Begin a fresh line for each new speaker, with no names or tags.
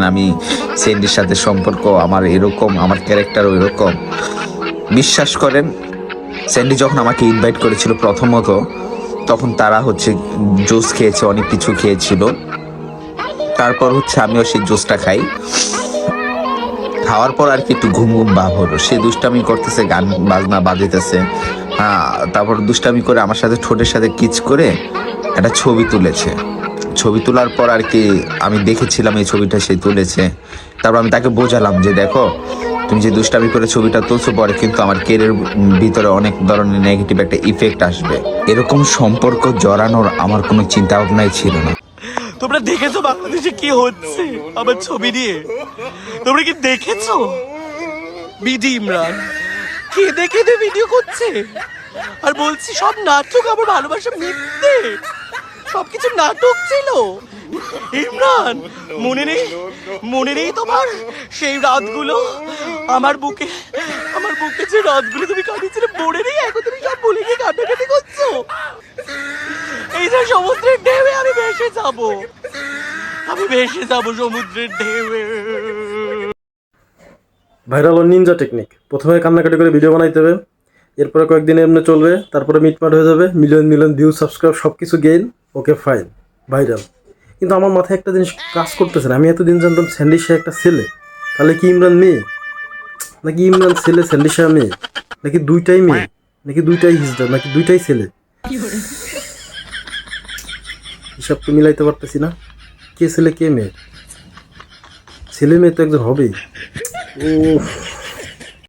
আমি সেন্ডির সাথে সম্পর্ক, আমার এরকম, আমার ক্যারেক্টারও এরকম। বিশ্বাস করেন স্যান্ডি যখন আমাকে ইনভাইট করেছিল প্রথমত, তখন তারা হচ্ছে জুস খেয়েছে, অনেক কিছু খেয়েছিল। তারপর হচ্ছে আমিও সেই জুসটা খাই। খাওয়ার পর আর কি একটু ঘুম ঘুম ভাব হলো। সে দুষ্টামি করতেছে, গান বাজনা বাজিতেছে। হ্যাঁ তারপর দুষ্টামি করে আমার সাথে ঠোঁটের সাথে কিচ করে একটা ছবি তুলেছে। ছবি তোলার পর আর কি আমি দেখেছিলাম এই ছবিটা সে তুলেছে। তারপর আমি তাকে বোঝালাম যে দেখো, তুমি যে দুষ্টামি করে ছবিটা তুলছো পরে কিন্তু আমার কেরের ভিতরে অনেক ধরনের নেগেটিভ একটা ইফেক্ট আসবে। এরকম সম্পর্ক জড়ানোর আমার কোনো চিন্তা ভাবনাই ছিল না।
তোমরা দেখেছ বাংলাদেশে কি হচ্ছে আমার ছবি নিয়ে? তোমরা কি দেখেছ? বিডি ইমরান, কে দেখে ভিডিও করছে? আর বলছি সব নাটক আমার ভালোবাসা মিথ্যে। সবকিছু নাটক ছিল। ইমরান, মনে নেই? মনে নেই তোমার? সেই রাতগুলো, আমার বুকে আমার বুকে যে রাতগুলো তুমি কাটিয়েছিলে মনে নেই? এখন তুমি সব ভুলে গিয়ে কাটাকাটি করছ। এই যে সমুদ্রের ঢেউয়ে আমি ভেসে যাব। আমি ভেসে যাব সমুদ্রের ঢেউয়ে।
ভাইরাল ও নিনজা টেকনিক প্রথমে কান্নাকাটি করে ভিডিও বানাইতে হবে। এরপরে কয়েকদিন এমনি চলবে, তারপরে মিটমাট হয়ে যাবে, মিলিয়ন মিলিয়ন ভিউ সাবস্ক্রাইব সব কিছু গেইন ওকে ফাইন ভাইরাল কিন্তু আমার মাথায় একটা জিনিস কাজ করতেছে না। আমি এতদিন জানতাম স্যান্ডি শাহ একটা ছেলে। তাহলে কি ইমরান মেয়ে? নাকি ইমরান ছেলে স্যান্ডি শাহ মেয়ে? নাকি দুইটাই মেয়ে? নাকি দুইটাই হিজড়া নাকি দুইটাই ছেলে? হিসাব তো মিলাইতে পারতেছি না। কে ছেলে কে মেয়ে? ছেলে মেয়ে তো একজন হবেই। ও